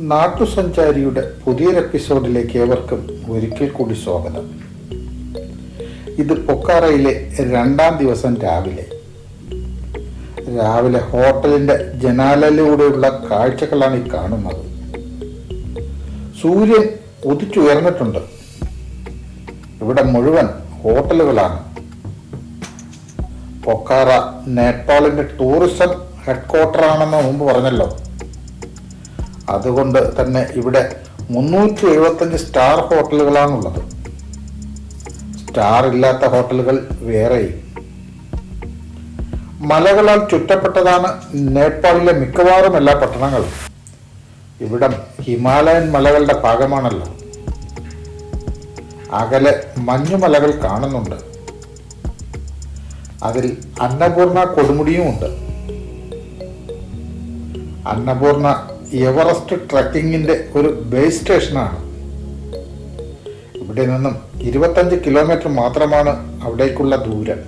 നാട്ടുസഞ്ചാരിയുടെ പുതിയൊരു എപ്പിസോഡിലേക്ക് ഏവർക്കും ഒരിക്കൽ കൂടി സ്വാഗതം. ഇത് പൊക്കാറയിലെ രണ്ടാം ദിവസം രാവിലെ. രാവിലെ ഹോട്ടലിന്റെ ജനാലയിലൂടെയുള്ള കാഴ്ചകളാണ് ഈ കാണുന്നത്. സൂര്യൻ ഉദിച്ചുയർന്നിട്ടുണ്ട്. ഇവിടെ മുഴുവൻ ഹോട്ടലുകളാണ്. പൊക്കാറ നേപ്പാളിന്റെ ടൂറിസം ഹെഡ്ക്വാർട്ടർ ആണെന്ന് മുമ്പ് പറഞ്ഞല്ലോ. അതുകൊണ്ട് തന്നെ ഇവിടെ മുന്നൂറ്റി എഴുപത്തഞ്ച് സ്റ്റാർ ഹോട്ടലുകളാണുള്ളത്. സ്റ്റാർ ഇല്ലാത്ത ഹോട്ടലുകൾ വേറെയും. മലകളാൽ ചുറ്റപ്പെട്ടതാണ് നേപ്പാളിലെ മിക്കവാറും എല്ലാ പട്ടണങ്ങളും. ഇവിടെ ഹിമാലയൻ മലകളുടെ ഭാഗമാണല്ലോ. അകലെ മഞ്ഞുമലകൾ കാണുന്നുണ്ട്. അതിൽ അന്നപൂർണ കൊടുമുടിയുമുണ്ട്. അന്നപൂർണ എവറസ്റ്റ് ട്രക്കിങ്ങിന്റെ ഒരു ബേസ് സ്റ്റേഷനാണ്. ഇവിടെ നിന്നും ഇരുപത്തഞ്ച് കിലോമീറ്റർ മാത്രമാണ് അവിടേക്കുള്ള ദൂരം.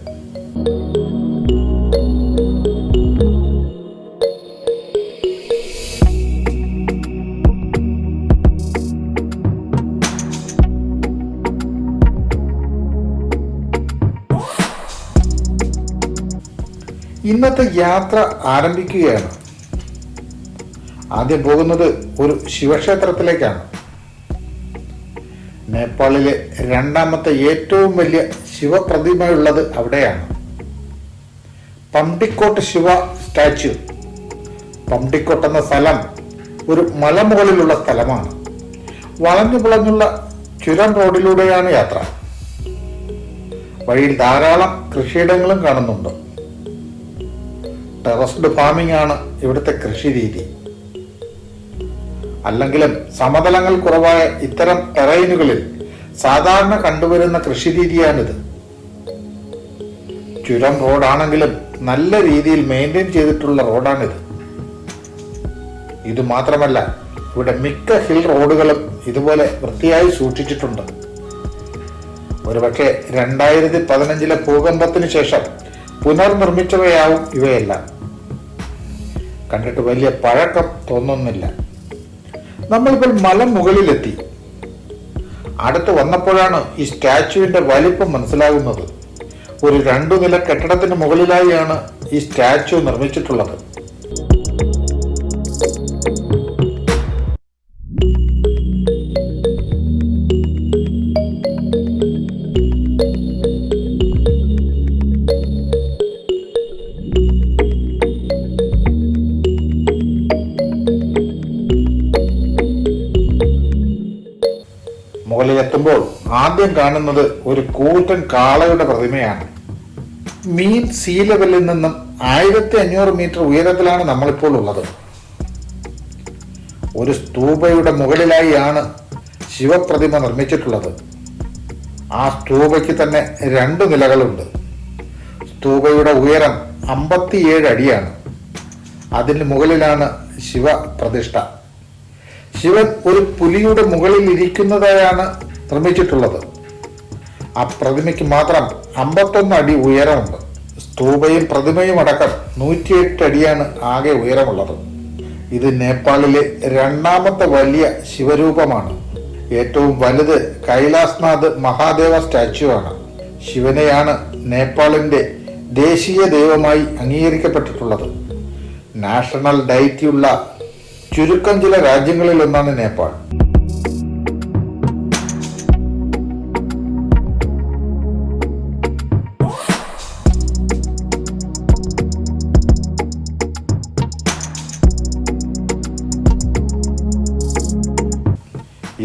ഇന്നത്തെ യാത്ര ആരംഭിക്കുകയാണ്. ആദ്യം പോകുന്നത് ഒരു ശിവക്ഷേത്രത്തിലേക്കാണ്. നേപ്പാളിലെ രണ്ടാമത്തെ ഏറ്റവും വലിയ ശിവപ്രതിമയുള്ളത് അവിടെയാണ്. പമ്പിക്കോട്ട് ശിവ സ്റ്റാച്യു. പമ്പിക്കോട്ട് എന്ന സ്ഥലം ഒരു മലമുകളിലുള്ള സ്ഥലമാണ്. വളഞ്ഞു പുളഞ്ഞുള്ള ചുരം റോഡിലൂടെയാണ് യാത്ര. വഴിയിൽ ധാരാളം കൃഷിയിടങ്ങളും കാണുന്നുണ്ട്. ടെറസ്ഡ് ഫാമിംഗ് ആണ് ഇവിടുത്തെ കൃഷി രീതി അല്ലെങ്കിലും സമതലങ്ങൾ കുറവായ ഇത്തരം ടെറൈനുകളിൽ സാധാരണ കണ്ടുവരുന്ന കൃഷി രീതിയാണിത് ചുരം റോഡാണെങ്കിലും നല്ല രീതിയിൽ മെയിന്റെയിൻ ചെയ്തിട്ടുള്ള റോഡാണിത്. ഇത് മാത്രമല്ല ഇവിടെ മിക്ക ഹിൽ റോഡുകളും ഇതുപോലെ വൃത്തിയായി സൂക്ഷിച്ചിട്ടുണ്ട്. ഒരുപക്ഷെ രണ്ടായിരത്തി പതിനഞ്ചിലെ ഭൂകമ്പത്തിന് ശേഷം പുനർനിർമ്മിച്ചവയാവും ഇവയെല്ലാം. കണ്ടിട്ട് വലിയ പഴക്കം തോന്നുന്നില്ല. നമ്മളിപ്പോൾ മല മുകളിലെത്തി. അടുത്ത് വന്നപ്പോഴാണ് ഈ സ്റ്റാച്ചുവിന്റെ വലിപ്പം മനസ്സിലാകുന്നത്. ഒരു രണ്ടു നില കെട്ടിടത്തിന് മുകളിലായാണ് ഈ സ്റ്റാച്ചു നിർമ്മിച്ചിട്ടുള്ളത്. ആദ്യം കാണുന്നത് ഒരു കൂറ്റൻ കാളയുടെ പ്രതിമയാണ്. മീൻ സീ ലെവലിൽ നിന്നും ആയിരത്തി അഞ്ഞൂറ് മീറ്റർ ഉയരത്തിലാണ് നമ്മളിപ്പോൾ ഉള്ളത്. ഒരു സ്തൂപയുടെ മുകളിലായാണ് ശിവപ്രതിമ നിർമ്മിച്ചിട്ടുള്ളത്. ആ സ്തൂപയ്ക്ക് തന്നെ രണ്ട് നിലകളുണ്ട്. സ്തൂപയുടെ ഉയരം അമ്പത്തിയേഴ് അടിയാണ്. അതിന് മുകളിലാണ് ശിവ പ്രതിഷ്ഠ ശിവൻ ഒരു പുലിയുടെ മുകളിൽ ഇരിക്കുന്നതായാണ് നിർമ്മിച്ചിട്ടുള്ളത് ആ പ്രതിമയ്ക്ക് മാത്രം അമ്പത്തൊന്ന് അടി ഉയരമുണ്ട്. സ്തൂപയും പ്രതിമയും അടക്കം നൂറ്റിയെട്ട് അടിയാണ് ആകെ ഉയരമുള്ളത്. ഇത് നേപ്പാളിലെ രണ്ടാമത്തെ വലിയ ശിവരൂപമാണ്. ഏറ്റവും വലുത് കൈലാസ്നാഥ് മഹാദേവ സ്റ്റാച്യു ആണ് ശിവനെയാണ് നേപ്പാളിന്റെ ദേശീയ ദൈവമായി അംഗീകരിക്കപ്പെട്ടിട്ടുള്ളത്. നാഷണൽ ഡയറ്റിയുള്ള ചുരുക്കം ചില രാജ്യങ്ങളിലൊന്നാണ് നേപ്പാൾ.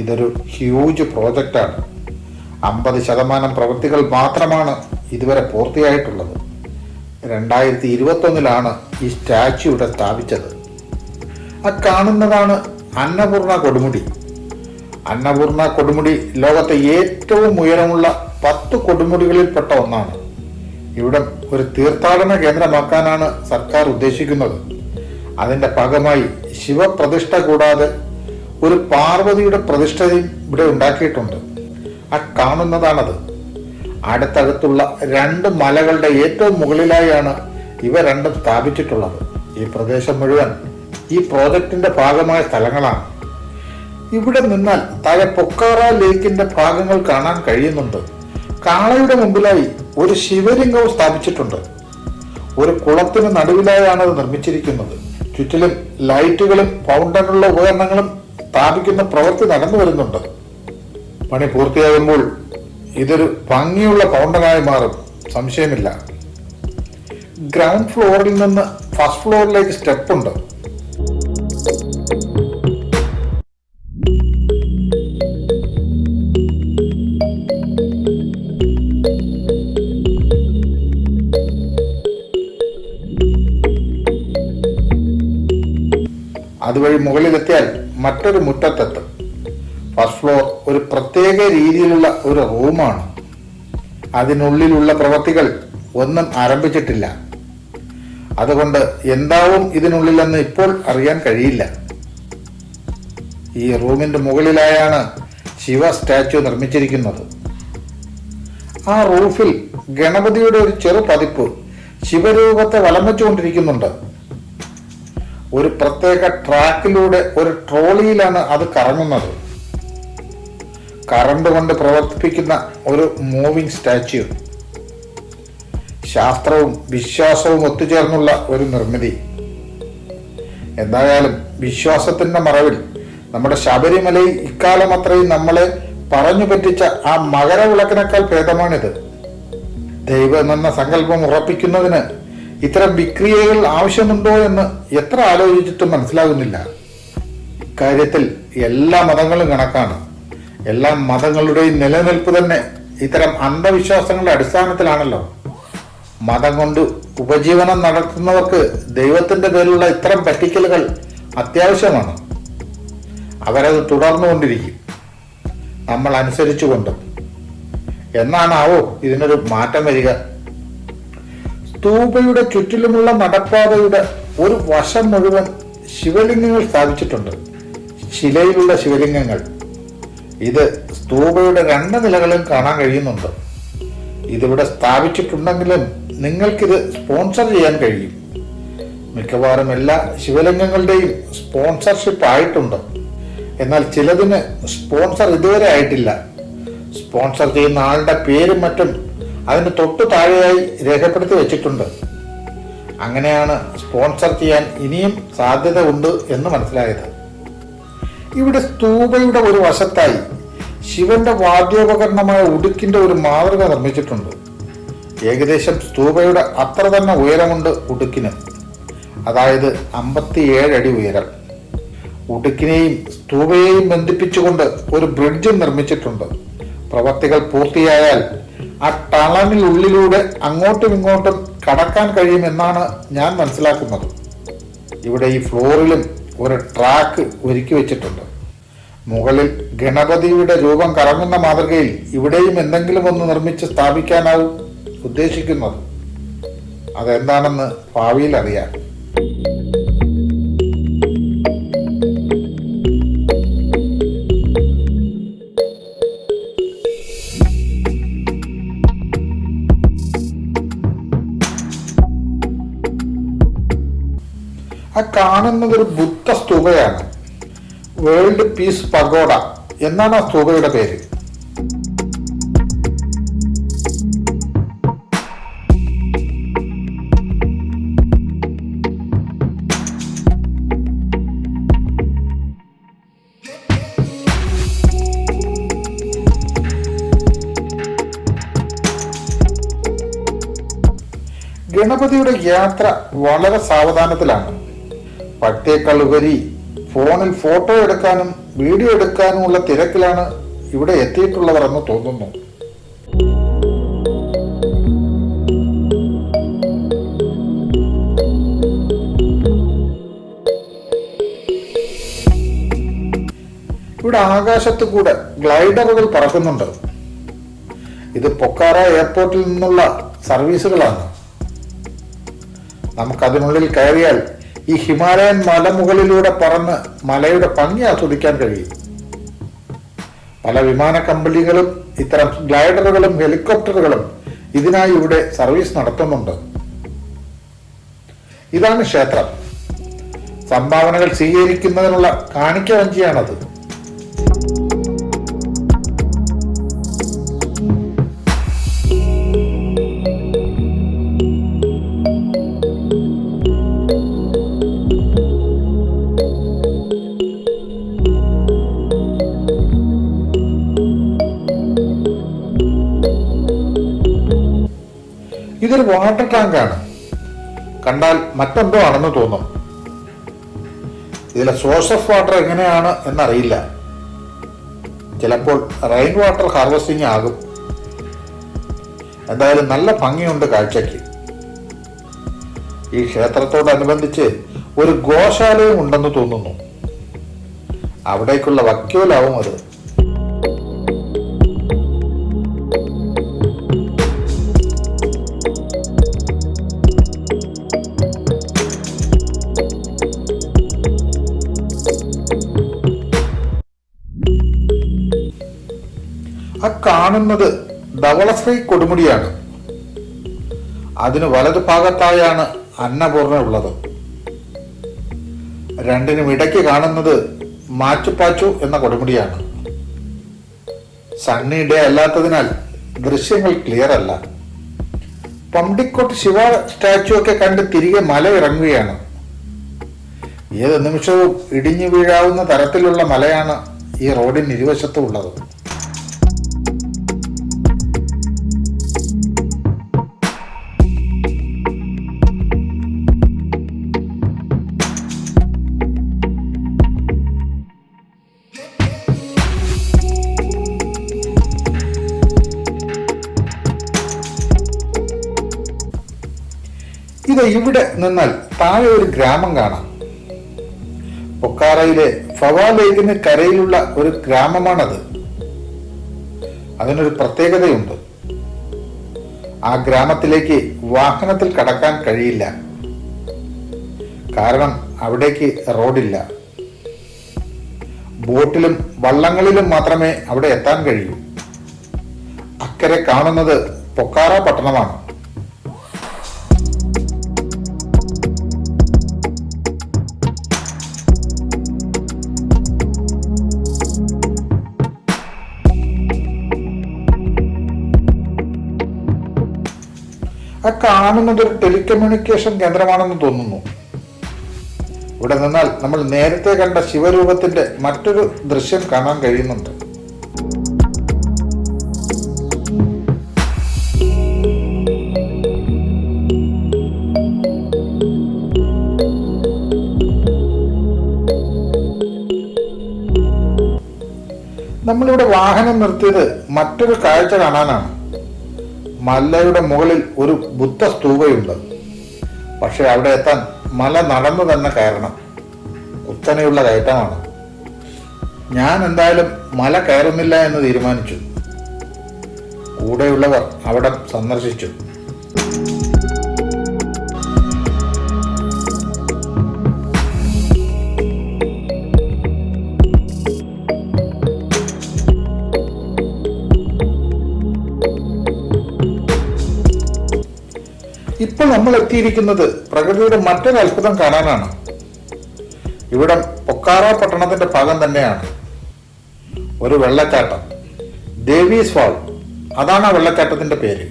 ഇതൊരു ഹ്യൂജ് പ്രോജക്റ്റാണ് അമ്പത് ശതമാനം പ്രവൃത്തികൾ മാത്രമാണ് ഇതുവരെ പൂർത്തിയായിട്ടുള്ളത്. രണ്ടായിരത്തി ഇരുപത്തൊന്നിലാണ് ഈ സ്റ്റാച്യു ഇവിടെ സ്ഥാപിച്ചത്. ആ കാണുന്നതാണ് അന്നപൂർണ കൊടുമുടി. അന്നപൂർണ കൊടുമുടി ലോകത്തെ ഏറ്റവും ഉയരമുള്ള പത്ത് കൊടുമുടികളിൽപ്പെട്ട ഒന്നാണ്. ഇവിടെ ഒരു തീർത്ഥാടന കേന്ദ്രമാക്കാനാണ് സർക്കാർ ഉദ്ദേശിക്കുന്നത്. അതിന്റെ ഭാഗമായി ശിവപ്രതിഷ്ഠ കൂടാതെ ഒരു പാർവതിയുടെ പ്രതിഷ്ഠ ഇവിടെ ഉണ്ടാക്കിയിട്ടുണ്ട്. ആ കാണുന്നതാണത്. അടുത്തടുത്തുള്ള രണ്ട് മലകളുടെ ഏറ്റവും മുകളിലായാണ് ഇവ രണ്ടും സ്ഥാപിച്ചിട്ടുള്ളത്. ഈ പ്രദേശം മുഴുവൻ ഈ പ്രോജക്റ്റിന്റെ ഭാഗമായ സ്ഥലങ്ങളാണ്. ഇവിടെ നിന്നാൽ താഴെ പൊക്കാറ ലേക്കിന്റെ ഭാഗങ്ങൾ കാണാൻ കഴിയുന്നുണ്ട്. കാളയുടെ മുമ്പിലായി ഒരു ശിവലിംഗവും സ്ഥാപിച്ചിട്ടുണ്ട്. ഒരു കുളത്തിന് നടുവിലായാണ് അത് നിർമ്മിച്ചിരിക്കുന്നത്. ചുറ്റിലും ലൈറ്റുകളും ഫൗണ്ടനുള്ള ഉപകരണങ്ങളും സ്ഥാപിക്കുന്ന പ്രവൃത്തി നടന്നു വരുന്നുണ്ട്. പണി പൂർത്തിയാകുമ്പോൾ ഇതൊരു ഭംഗിയുള്ള കൗണ്ടറായി മാറും. സംശയമില്ല. ഗ്രൗണ്ട് ഫ്ലോറിൽ നിന്ന് ഫസ്റ്റ് ഫ്ലോറിലേക്ക് സ്റ്റെപ്പ് ഉണ്ട് മറ്റൊരു മുറ്റത്തെത്തും. ഫസ്റ്റ് ഫ്ലോർ ഒരു പ്രത്യേക രീതിയിലുള്ള ഒരു റൂമാണ് അതിനുള്ളിലുള്ള പ്രവൃത്തികൾ ഒന്നും ആരംഭിച്ചിട്ടില്ല. അതുകൊണ്ട് എന്താവും ഇതിനുള്ളിലെന്ന് ഇപ്പോൾ അറിയാൻ കഴിയില്ല. ഈ റൂമിന്റെ മുകളിലായാണ് ശിവ സ്റ്റാച്ചു നിർമ്മിച്ചിരിക്കുന്നത്. ആ റൂഫിൽ ഗണപതിയുടെ ഒരു ചെറു പതിപ്പ് ശിവരൂപത്തെ വലം വെച്ചുകൊണ്ടിരിക്കുന്നുണ്ട്. ഒരു പ്രത്യേക ട്രാക്കിലൂടെ ഒരു ട്രോളിയിലാണ് അത് കറങ്ങുന്നത്. കറണ്ട് കൊണ്ട് പ്രവർത്തിപ്പിക്കുന്ന ഒരു മൂവിംഗ് സ്റ്റാച്യു. ശാസ്ത്രവും വിശ്വാസവും ഒത്തുചേർന്നുള്ള ഒരു നിർമ്മിതി. എന്തായാലും വിശ്വാസത്തിന്റെ മറവിൽ നമ്മുടെ ശബരിമലയിൽ ഇക്കാലം അത്രയും നമ്മളെ പറഞ്ഞു പറ്റിച്ച ആ മകരവിളക്കിനേക്കാൾ ഭേദമാണിത്. ദൈവം എന്ന സങ്കല്പം ഉറപ്പിക്കുന്നതിന് ഇത്തരം വിക്രിയകൾ ആവശ്യമുണ്ടോ എന്ന് എത്ര ആലോചിച്ചിട്ടും മനസ്സിലാകുന്നില്ല. ഇക്കാര്യത്തിൽ എല്ലാ മതങ്ങളും കണക്കാണ്. എല്ലാ മതങ്ങളുടെയും നിലനിൽപ്പ് തന്നെ ഇത്തരം അന്ധവിശ്വാസങ്ങളുടെ അടിസ്ഥാനത്തിലാണല്ലോ. മതം കൊണ്ട് ഉപജീവനം നടത്തുന്നവർക്ക് ദൈവത്തിന്റെ പേരിലുള്ള ഇത്തരം പറ്റിക്കലുകൾ അത്യാവശ്യമാണ്. അവരത് തുടർന്നുകൊണ്ടിരിക്കും നമ്മൾ അനുസരിച്ചുകൊണ്ട് എന്നാണാവോ ഇതിനൊരു മാറ്റം വരിക? സ്തൂപയുടെ ചുറ്റിലുമുള്ള നടപ്പാതയുടെ ഒരു വശം മുഴുവൻ ശിവലിംഗങ്ങൾ സ്ഥാപിച്ചിട്ടുണ്ട്. ശിലയിലുള്ള ശിവലിംഗങ്ങൾ. ഇത് സ്തൂപയുടെ രണ്ട് നിലകളും കാണാൻ കഴിയുന്നുണ്ട്. ഇതിവിടെ സ്ഥാപിച്ചിട്ടുണ്ടെങ്കിലും നിങ്ങൾക്കിത് സ്പോൺസർ ചെയ്യാൻ കഴിയും. മിക്കവാറും എല്ലാ ശിവലിംഗങ്ങളുടെയും സ്പോൺസർഷിപ്പ് ആയിട്ടുണ്ട്. എന്നാൽ ചിലതിന് സ്പോൺസർ ഇതുവരെ ആയിട്ടില്ല. സ്പോൺസർ ചെയ്യുന്ന ആളുടെ പേരും മറ്റും അതിന് തൊട്ടു താഴെയായി രേഖപ്പെടുത്തി വെച്ചിട്ടുണ്ട്. അങ്ങനെയാണ് സ്പോൺസർ ചെയ്യാൻ ഇനിയും സാധ്യത ഉണ്ട് എന്ന് മനസ്സിലായത്. ഇവിടെ സ്തൂപയുടെ ഒരു വശത്തായി ശിവന്റെ വാദ്യോപകരണമായ ഉടുക്കിന്റെ ഒരു മാതൃക നിർമ്മിച്ചിട്ടുണ്ട്. ഏകദേശം സ്തൂപയുടെ അത്ര തന്നെ ഉയരമുണ്ട് ഉടുക്കിന്. അതായത് അമ്പത്തിയേഴ് അടി ഉയരം. ഉടുക്കിനെയും സ്തൂപയെയും ബന്ധിപ്പിച്ചുകൊണ്ട് ഒരു ബ്രിഡ്ജും നിർമ്മിച്ചിട്ടുണ്ട്. പ്രവർത്തികൾ പൂർത്തിയായാൽ ആ ടണലിനുള്ളിലൂടെ അങ്ങോട്ടും ഇങ്ങോട്ടും കടക്കാൻ കഴിയുമെന്നാണ് ഞാൻ മനസ്സിലാക്കുന്നത്. ഇവിടെ ഈ ഫ്ലോറിലും ഒരു ട്രാക്ക് ഒരുക്കി വെച്ചിട്ടുണ്ട്. മുകളിൽ ഗണപതിയുടെ രൂപം കറങ്ങുന്ന മാതൃകയിൽ ഇവിടെയും എന്തെങ്കിലും ഒന്ന് നിർമ്മിച്ച് സ്ഥാപിക്കാനാവും ഉദ്ദേശിക്കുന്നത്. അതെന്താണെന്ന് ഭാവിയിൽ അറിയാം. ആ കാണുന്നത് ഒരു ബുദ്ധ സ്തൂപയാണ് വേൾഡ് പീസ് പഗോഡ എന്നാണ് ആ സ്തൂപയുടെ പേര്. ഗണപതിയുടെ യാത്ര വളരെ സാവധാനത്തിലാണ്. പട്ടിയേക്കാൾ ഉപരി ഫോണിൽ ഫോട്ടോ എടുക്കാനും വീഡിയോ എടുക്കാനുമുള്ള തിരക്കിലാണ് ഇവിടെ എത്തിയിട്ടുള്ളവർ എന്ന് തോന്നുന്നു. ഇവിടെ ആകാശത്ത് കൂടെ ഗ്ലൈഡറുകൾ പറക്കുന്നുണ്ട്. ഇത് പൊക്കാറ എയർപോർട്ടിൽ നിന്നുള്ള സർവീസുകളാണ്. നമുക്കതിനുള്ളിൽ കയറിയാൽ ഈ ഹിമാലയൻ മലമുകളിലൂടെ പറന്ന് മലയുടെ ഭംഗി ആസ്വദിക്കാൻ കഴിയും. പല വിമാന കമ്പനികളും ഇത്തരം ഗ്ലൈഡറുകളും ഹെലികോപ്റ്ററുകളും ഇതിനായി ഇവിടെ സർവീസ് നടത്തുന്നുണ്ട്. ഇതാണ് ക്ഷേത്രം. സംഭാവനകൾ സ്വീകരിക്കുന്നതിനുള്ള കാണിക്ക ഇതൊരു വാട്ടർ ടാങ്കാണ് കണ്ടാൽ മറ്റെന്തോ ആണെന്ന് തോന്നും. ഇതിലെ സോഴ്സ് ഓഫ് വാട്ടർ എങ്ങനെയാണ് എന്നറിയില്ല. ചിലപ്പോൾ റെയിൻ വാട്ടർ ഹാർവസ്റ്റിംഗ് ആകും. എന്തായാലും നല്ല ഭംഗിയുണ്ട് കാഴ്ചയ്ക്ക്. ഈ ക്ഷേത്രത്തോടനുബന്ധിച്ച് ഒരു ഗോശാലയും ഉണ്ടെന്ന് തോന്നുന്നു. അവിടേക്കുള്ള വക്യോലാവും അത്. കാണുന്നത് ധവളശ്രീ കൊടുമുടിയാണ്. അതിന് വലതു ഭാഗത്തായാണ് അന്നപൂർണ ഉള്ളത്. രണ്ടിനും ഇടയ്ക്ക് കാണുന്നത് മാച്ചുപാച്ചു എന്ന കൊടുമുടിയാണ്. സണ്ണി ഡേ അല്ലാത്തതിനാൽ ദൃശ്യങ്ങൾ ക്ലിയർ അല്ല. പമ്പിക്കോട്ട് ശിവ സ്റ്റാച്ചു ഒക്കെ കണ്ട് തിരികെ മല ഇറങ്ങുകയാണ്. ഏത് നിമിഷവും ഇടിഞ്ഞു വീഴാവുന്ന തരത്തിലുള്ള മലയാണ് ഈ റോഡിന് ഇരുവശത്തും ഉള്ളത്. ഇവിടെ നിന്നാൽ താഴെ ഒരു ഗ്രാമം കാണാം. പൊക്കാറയിലെ ഫവാ ലേക്കിന് കരയിലുള്ള ഒരു ഗ്രാമമാണത്. അതിനൊരു പ്രത്യേകതയുണ്ട്. ആ ഗ്രാമത്തിലേക്ക് വാഹനത്തിൽ കടക്കാൻ കഴിയില്ല. കാരണം അവിടേക്ക് റോഡില്ല. ബോട്ടിലും വള്ളങ്ങളിലും മാത്രമേ അവിടെ എത്താൻ കഴിയൂ. അക്കരെ കാണുന്നത് പൊക്കാറ പട്ടണമാണ്. ആ കാണുന്നത് ഒരു ടെലികമ്മ്യൂണിക്കേഷൻ കേന്ദ്രമാണെന്ന് തോന്നുന്നു. ഇവിടെ നിന്നാൽ നമ്മൾ നേരത്തെ കണ്ട ശിവരൂപത്തിന്റെ മറ്റൊരു ദൃശ്യം കാണാൻ കഴിയുന്നുണ്ട്. നമ്മളിവിടെ വാഹനം നിർത്തിയത് മറ്റൊരു കാഴ്ച കാണാനാണ്. മലയുടെ മുകളിൽ ഒരു ബുദ്ധ സ്തൂപയുണ്ട് പക്ഷെ അവിടെ എത്താൻ മല നടന്നു തന്നെ കയറണം. കുത്തനെയുള്ള കയറ്റമാണ്. ഞാൻ എന്തായാലും മല കയറുന്നില്ല എന്ന് തീരുമാനിച്ചു. കൂടെയുള്ളവർ അവിടെ സന്ദർശിച്ചു. ഇപ്പോൾ നമ്മൾ എത്തിയിരിക്കുന്നത് പ്രകൃതിയുടെ മറ്റൊരു അത്ഭുതം കാണാനാണ്. ഇവിടെ പൊക്കാറ പട്ടണത്തിന്റെ ഭാഗം തന്നെയാണ്. ഒരു വെള്ളച്ചാട്ടം. ദേവീസ് ഫാൾ. അതാണ് ആ വെള്ളച്ചാട്ടത്തിന്റെ പേര്.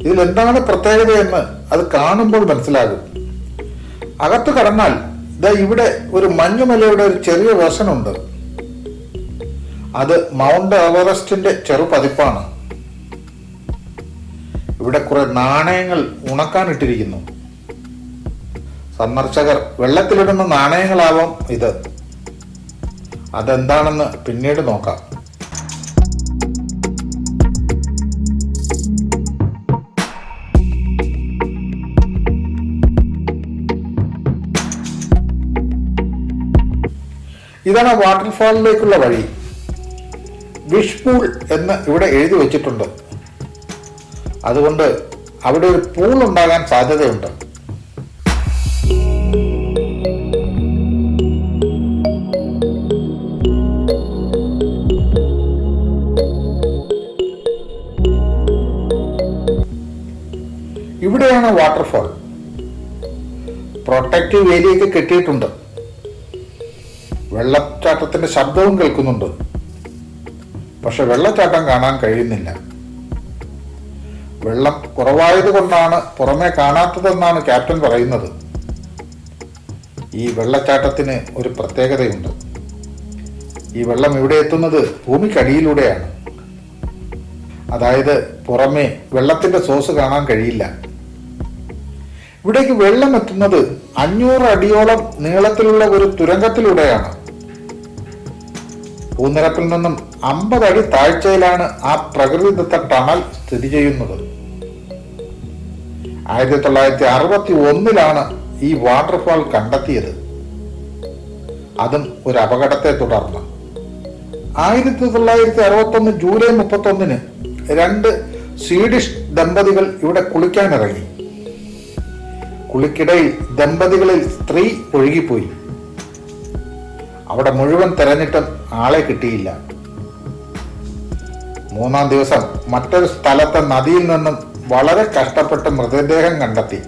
ഇതിൽ എന്താണ് പ്രത്യേകത എന്ന് അത് കാണുമ്പോൾ മനസ്സിലാകും. അകത്ത് കടന്നാൽ ഇതാ ഇവിടെ ഒരു മഞ്ഞുമലയുടെ ഒരു ചെറിയ വേഷനുണ്ട് അത് മൗണ്ട് എവറസ്റ്റിന്റെ ചെറു പതിപ്പാണ് ഇവിടെ കുറെ നാണയങ്ങൾ ഉണക്കാനിട്ടിരിക്കുന്നു സന്ദർശകർ വെള്ളത്തിലിടുന്ന നാണയങ്ങളാവാം ഇത്. അതെന്താണെന്ന് പിന്നീട് നോക്കാം. ഇതാണ് വാട്ടർഫാളിലേക്കുള്ള വഴി. വിഷ്പൂൾ എന്ന് ഇവിടെ എഴുതി വെച്ചിട്ടുണ്ട്. അതുകൊണ്ട് അവിടെ ഒരു പൂൾ ഉണ്ടാകാൻ സാധ്യതയുണ്ട്. ഇവിടെയാണ് വാട്ടർഫോൾ പ്രൊട്ടക്റ്റീവ് ഏരിയയൊക്കെ കെട്ടിയിട്ടുണ്ട്. വെള്ളച്ചാട്ടത്തിന്റെ ശബ്ദവും കേൾക്കുന്നുണ്ട്. പക്ഷെ വെള്ളച്ചാട്ടം കാണാൻ കഴിയുന്നില്ല. വെള്ളം കുറവായത് കൊണ്ടാണ് പുറമെ കാണാത്തതെന്നാണ് ക്യാപ്റ്റൻ പറയുന്നത്. ഈ വെള്ളച്ചാട്ടത്തിന് ഒരു പ്രത്യേകതയുണ്ട്. ഈ വെള്ളം ഇവിടെ എത്തുന്നത് ഭൂമിക്കടിയിലൂടെയാണ്. അതായത് പുറമേ വെള്ളത്തിന്റെ സോഴ്സ് കാണാൻ കഴിയില്ല. ഇവിടേക്ക് വെള്ളം എത്തുന്നത് അഞ്ഞൂറ് അടിയോളം നീളത്തിലുള്ള ഒരു തുരങ്കത്തിലൂടെയാണ്. ഭൂനിരപ്പിൽ നിന്നും അമ്പത് അടി താഴ്ചയിലാണ് ആ പ്രകൃതിദത്ത ടണൽ സ്ഥിതി ചെയ്യുന്നത്. ആയിരത്തി തൊള്ളായിരത്തി അറുപത്തി ഒന്നിലാണ് ഈ വാട്ടർഫാൾ കണ്ടെത്തിയത്. അതും ഒരു അപകടത്തെ തുടർന്ന്. ആയിരത്തി തൊള്ളായിരത്തി അറുപത്തി ഒന്ന് ജൂലൈ മുപ്പത്തി ഒന്നിന് രണ്ട് സ്വീഡിഷ് ദമ്പതികൾ ഇവിടെ കുളിക്കാനിറങ്ങി. കുളിക്കിടയിൽ ദമ്പതികളിൽ സ്ത്രീ ഒഴുകിപ്പോയി. അവിടെ മുഴുവൻ തെരഞ്ഞിട്ടും ആളെ കിട്ടിയില്ല. മൂന്നാം ദിവസം മറ്റൊരു സ്ഥലത്തെ നദിയിൽ നിന്നും വളരെ കഷ്ടപ്പെട്ട് മൃതദേഹം കണ്ടെത്തി.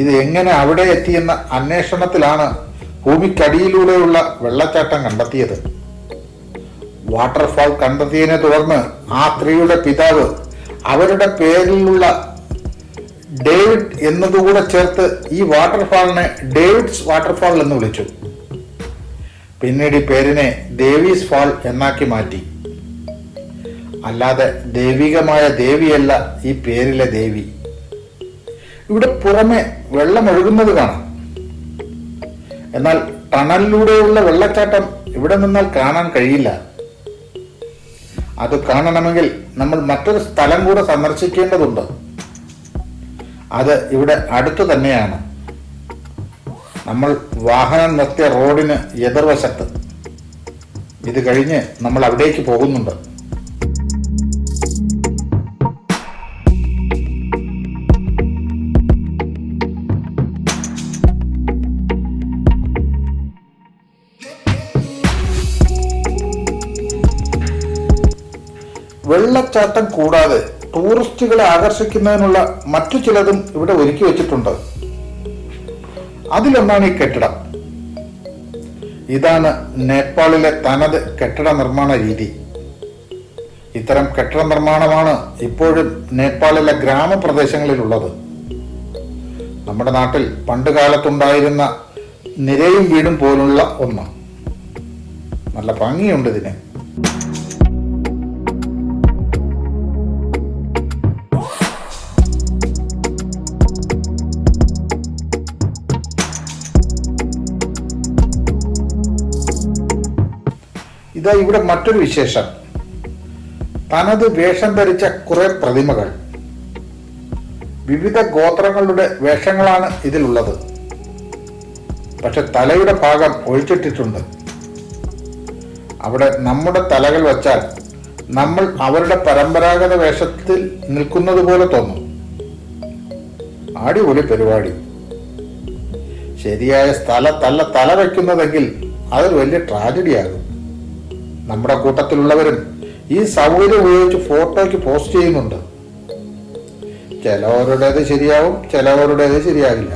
ഇത് എങ്ങനെ അവിടെ എത്തിയെന്ന അന്വേഷണത്തിലാണ് ഭൂമിക്കടിയിലൂടെയുള്ള വെള്ളച്ചാട്ടം കണ്ടെത്തിയത്. വാട്ടർഫാൾ കണ്ടെത്തിയതിനെ തുടർന്ന് ആ സ്ത്രീയുടെ പിതാവ് അവരുടെ പേരിലുള്ള ഡേവിഡ് എന്നതുകൂടെ ചേർത്ത് ഈ വാട്ടർഫാളിനെ ഡേവിഡ്സ് വാട്ടർഫാൾ എന്ന് വിളിച്ചു. പിന്നീട് ഈ പേരിനെ ദേവീസ് ഫാൾ എന്നാക്കി മാറ്റി. അല്ലാതെ ദൈവികമായ ദേവിയല്ല ഈ പേരിലെ ദേവി. ഇവിടെ പുറമെ വെള്ളമൊഴുകുന്നത് കാണാം. എന്നാൽ ടണലിലൂടെയുള്ള വെള്ളച്ചാട്ടം ഇവിടെ നിന്നാൽ കാണാൻ കഴിയില്ല. അത് കാണണമെങ്കിൽ നമ്മൾ മറ്റൊരു സ്ഥലം കൂടെ സന്ദർശിക്കേണ്ടതുണ്ട്. അത് ഇവിടെ അടുത്തു തന്നെയാണ്. നമ്മൾ വാഹനം നിർത്തിയ റോഡിന് എതിർവശത്ത്. ഇത് കഴിഞ്ഞ് നമ്മൾ അവിടേക്ക് പോകുന്നുണ്ട്. വെള്ളച്ചാട്ടം കൂടാതെ ടൂറിസ്റ്റുകളെ ആകർഷിക്കുന്നതിനുള്ള മറ്റു ചിലതും ഇവിടെ ഒരുക്കി വെച്ചിട്ടുണ്ട്. അതിലൊന്നാണ് ഈ കെട്ടിടം. ഇതാണ് നേപ്പാളിലെ തനത് കെട്ടിട നിർമ്മാണ രീതി. ഇത്തരം കെട്ടിട നിർമ്മാണമാണ് ഇപ്പോഴും നേപ്പാളിലെ ഗ്രാമപ്രദേശങ്ങളിലുള്ളത്. നമ്മുടെ നാട്ടിൽ പണ്ട് കാലത്തുണ്ടായിരുന്ന നിരയും വീടും പോലുള്ള ഒന്ന്. നല്ല ഭംഗിയുണ്ട് ഇതിന്. ഇതാ ഇവിടെ മറ്റൊരു വിശേഷം. തനത് വേഷം ധരിച്ച കുറെ പ്രതിമകൾ. വിവിധ ഗോത്രങ്ങളുടെ വേഷങ്ങളാണ് ഇതിലുള്ളത്. പക്ഷെ തലയുടെ ഭാഗം ഒഴിച്ചിട്ടിട്ടുണ്ട്. അവിടെ നമ്മുടെ തലകൾ വച്ചാൽ നമ്മൾ അവരുടെ പരമ്പരാഗത വേഷത്തിൽ നിൽക്കുന്നത് പോലെ തോന്നും. അടിപൊളി പരിപാടി. ശരിയായ സ്ഥലത്തല്ല തല വയ്ക്കുന്നതെങ്കിൽ അതൊരു വലിയ ട്രാജഡിയാകും നമ്മുടെ കൂട്ടത്തിലുള്ളവരും ഈ സൗകര്യം ഉപയോഗിച്ച് ഫോട്ടോയ്ക്ക് പോസ്റ്റ് ചെയ്യുന്നുണ്ട്. ചിലവരുടേത് ശരിയാവും ചിലവരുടേത് ശരിയാകില്ല.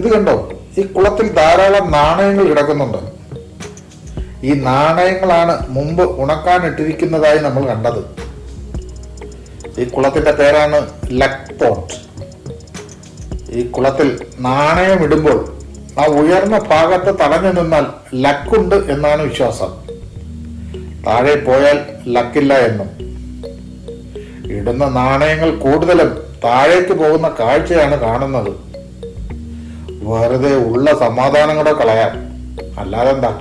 ഇത് കണ്ടോ? ഈ കുളത്തിൽ ധാരാളം നാണയങ്ങൾ കിടക്കുന്നുണ്ട്. ഈ നാണയങ്ങളാണ് മുമ്പ് ഉണക്കാനിട്ടിരിക്കുന്നതായി നമ്മൾ കണ്ടത്. ഈ കുളത്തിന്റെ പേരാണ് ലക്ക് പോട്ട് ഈ കുളത്തിൽ നാണയം ഇടുമ്പോൾ ആ ഉയർന്ന ഭാഗത്ത് തടഞ്ഞു നിന്നാൽ ലക്കുണ്ട് എന്നാണ് വിശ്വാസം. താഴെ പോയാൽ ലക്കില്ല എന്നും. ഇടുന്ന നാണയങ്ങൾ കൂടുതലും താഴേക്ക് പോകുന്ന കാഴ്ചയാണ് കാണുന്നത്. വെറുതെ ഉള്ള സമാധാനം കൂടെ കളയാൻ അല്ലാതെന്താ?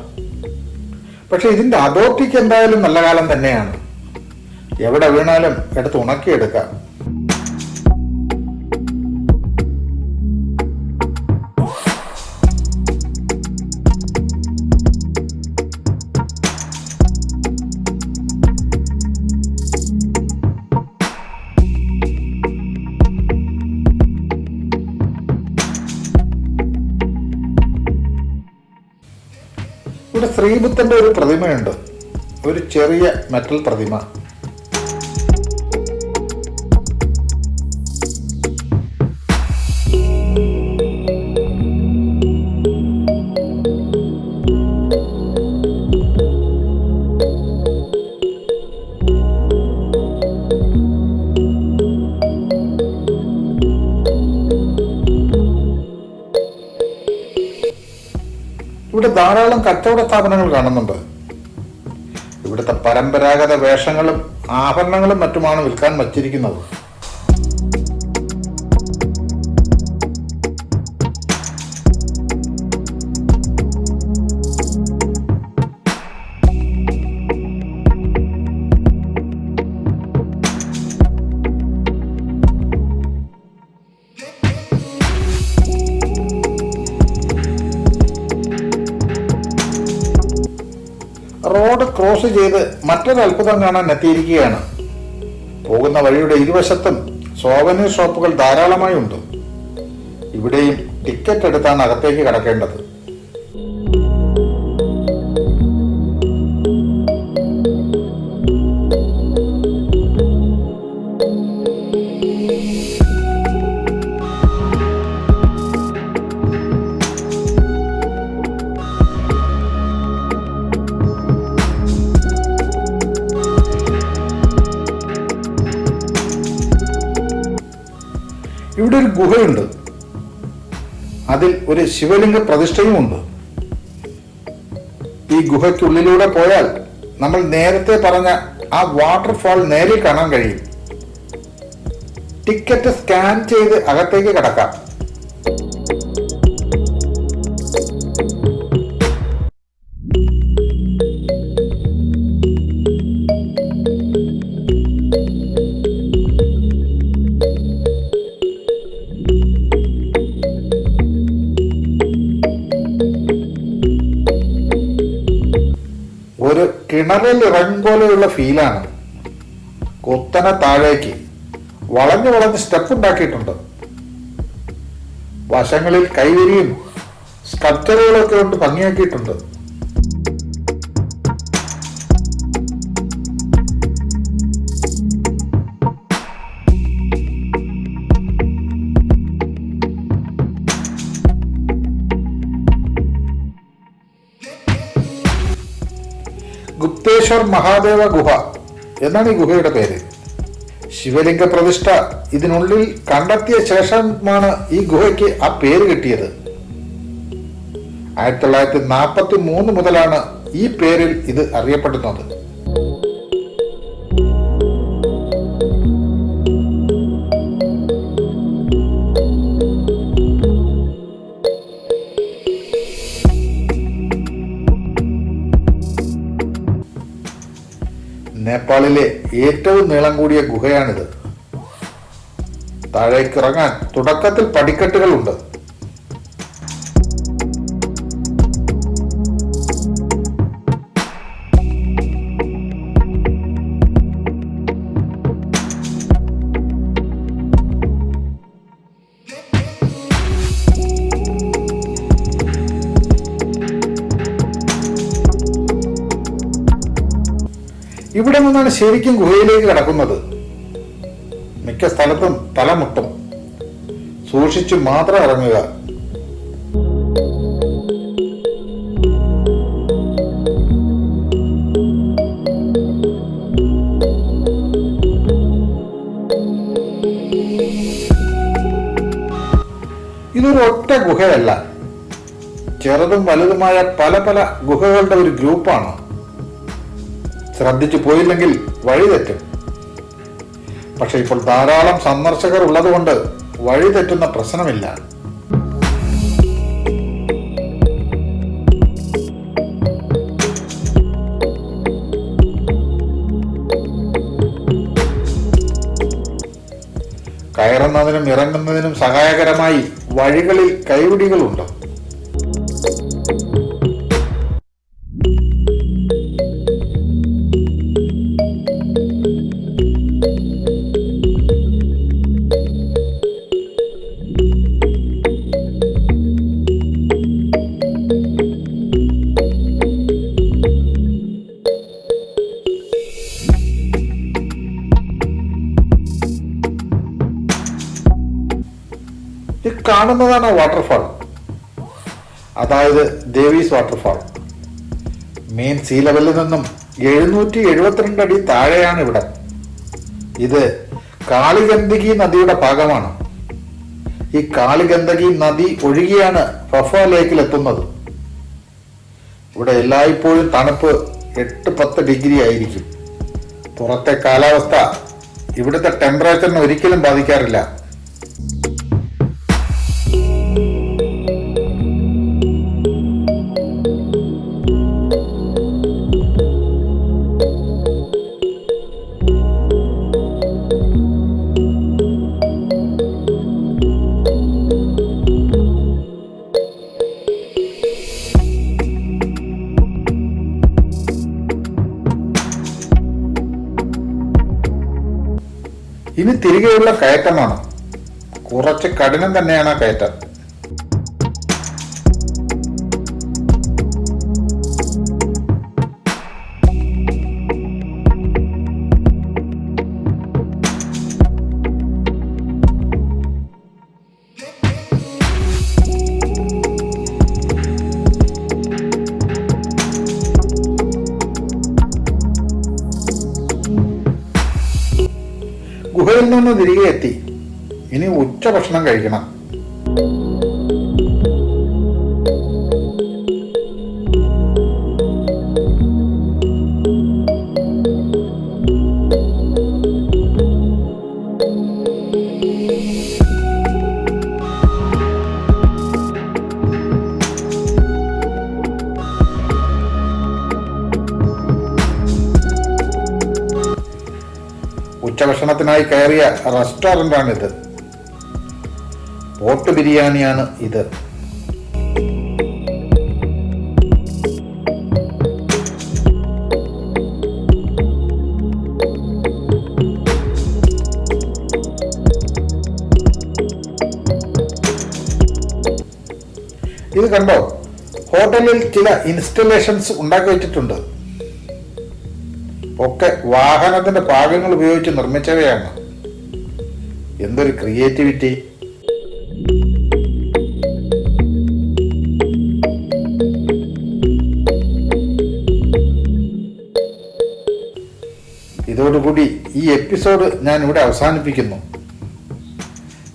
പക്ഷെ ഇതിന്റെ അതോറിറ്റിക്ക് എന്തായാലും നല്ല കാലം തന്നെയാണ്. എവിടെ വീണാലും എടുത്ത് ഉണക്കിയെടുക്കാം. ഇവിടെ ഒരു പ്രതിമയുണ്ട്. ഒരു ചെറിയ മെറ്റൽ പ്രതിമ. ധാരാളം കച്ചവട സ്ഥാപനങ്ങൾ കാണുന്നുണ്ട്. ഇവിടുത്തെ പരമ്പരാഗത വേഷങ്ങളും ആഭരണങ്ങളും മറ്റുമാണ് വിൽക്കാൻ വച്ചിരിക്കുന്നത്. മറ്റൊരു അത്ഭുതം കാണാൻ എത്തിയിരിക്കുകയാണ്. പോകുന്ന വഴിയുടെ ഇരുവശത്തും സോവനീർ ഷോപ്പുകൾ ധാരാളമായി ഉണ്ട്. ഇവിടെയും ടിക്കറ്റ് എടുത്താണ് അകത്തേക്ക് കടക്കേണ്ടത്. ഇവിടെ ഒരു ഗുഹയുണ്ട്. അതിൽ ഒരു ശിവലിംഗ പ്രതിഷ്ഠയുമുണ്ട് ഈ ഗുഹയ്ക്കുള്ളിലൂടെ പോയാൽ നമ്മൾ നേരത്തെ പറഞ്ഞ ആ വാട്ടർഫാൾ നേരിൽ കാണാൻ കഴിയും. ടിക്കറ്റ് സ്കാൻ ചെയ്ത് അകത്തേക്ക് കടക്കാം. കിണറിൽ ഇറങ്ങും പോലെയുള്ള ഫീലാണ് കുത്തനെ താഴേക്ക് വളഞ്ഞു വളഞ്ഞ് സ്റ്റെപ്പ് ഉണ്ടാക്കിയിട്ടുണ്ട്. വശങ്ങളിൽ കൈവരിയും സ്കൾച്ചറുകളൊക്കെ കൊണ്ട് ഭംഗിയാക്കിയിട്ടുണ്ട്. മഹാദേവ ഗുഹ എന്നാണ് ഈ ഗുഹയുടെ പേര്. ശിവലിംഗ പ്രതിഷ്ഠ ഇതിനുള്ളിൽ കണ്ടെത്തിയ ശേഷമാണ് ഈ ഗുഹയ്ക്ക് ആ പേര് കിട്ടിയത്. ആയിരത്തി തൊള്ളായിരത്തി നാൽപ്പത്തി മൂന്ന് മുതലാണ് ഈ പേരിൽ ഇത് അറിയപ്പെടുന്നത്. നേപ്പാളിലെ ഏറ്റവും നീളം കൂടിയ ഗുഹയാണിത്. താഴേക്കിറങ്ങാൻ തുടക്കത്തിൽ പടിക്കെട്ടുകളുണ്ട്. നിന്നാണ് ശരിക്കും ഗുഹയിലേക്ക് കടക്കുന്നത്. മിക്ക സ്ഥലത്തും തലമുട്ടും. സൂക്ഷിച്ചു മാത്രം ഇറങ്ങുക. ഇതൊരു ഒറ്റ ഗുഹയല്ല. ചെറുതും വലുതുമായ പല പല ഗുഹകളുടെ ഒരു ഗ്രൂപ്പാണ്. ശ്രദ്ധിച്ചു പോയില്ലെങ്കിൽ വഴിതെറ്റും പക്ഷെ ഇപ്പോൾ ധാരാളം സന്ദർശകർ ഉള്ളതുകൊണ്ട് വഴിതെറ്റുന്ന പ്രശ്നമില്ല. കയറുന്നതിനും ഇറങ്ങുന്നതിനും സഹായകരമായി വഴികളിൽ കൈപിടികളുണ്ട് കാണുന്നതാണ് വാട്ടർഫാൾ അതായത് ദേവീസ് വാട്ടർഫാൾ മെയിൻ സീ ലെവലിൽ നിന്നും എഴുന്നൂറ്റി എഴുപത്തിരണ്ട് അടി താഴെയാണ് ഇവിടെ. ഇത് കാളിഗന്ധകി നദിയുടെ ഭാഗമാണ്. ഈ കാളിഗന്ധകി നദി ഒഴുകിയാണ് ഫഫ ലേക്കിൽ എത്തുന്നത്. ഇവിടെ എല്ലായ്പ്പോഴും തണുപ്പ് എട്ട് പത്ത് ഡിഗ്രി ആയിരിക്കും. പുറത്തെ കാലാവസ്ഥ ഇവിടുത്തെ ടെമ്പറേച്ചറിനെ ഒരിക്കലും ബാധിക്കാറില്ല. ഇനി കയറ്റമാണ്. കുറച്ച് കഠിനം തന്നെയാണ് ആ കയറ്റം. തിരികെ എത്തി. ഇനി ഉച്ച ഭക്ഷണം കഴിക്കണം. ഉച്ചഭക്ഷണത്തിനായി കയറിയ റെസ്റ്റോറന്റാണിത് പോട്ട് ബിരിയാണിയാണ് ഇത്. ഇത് കണ്ടോ? ഹോട്ടലിൽ ചില ഇൻസ്റ്റലേഷൻസ് ഉണ്ടാക്കി വെച്ചിട്ടുണ്ട്. ഒക്കെ വാഹനത്തിന്റെ ഭാഗങ്ങൾ ഉപയോഗിച്ച് നിർമ്മിച്ചവയാണ്. എന്തൊരു ക്രിയേറ്റിവിറ്റി. ഇതോടുകൂടി ഈ എപ്പിസോഡ് ഞാൻ ഇവിടെ അവസാനിപ്പിക്കുന്നു.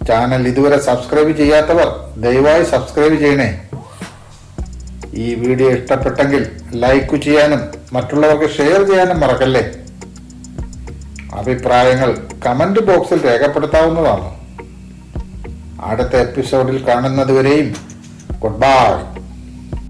ചാനൽ ഇതുവരെ സബ്സ്ക്രൈബ് ചെയ്യാത്തവർ ദയവായി സബ്സ്ക്രൈബ് ചെയ്യണേ. ഈ വീഡിയോ ഇഷ്ടപ്പെട്ടെങ്കിൽ ലൈക്ക് ചെയ്യാനും മറ്റുള്ളവർക്ക് ഷെയർ ചെയ്യാനും മറക്കല്ലേ? അഭിപ്രായങ്ങൾ കമന്റ് ബോക്സിൽ രേഖപ്പെടുത്താവുന്നതാണ്. അടുത്ത എപ്പിസോഡിൽ കാണുന്നതുവരെയും ഗുഡ് ബൈ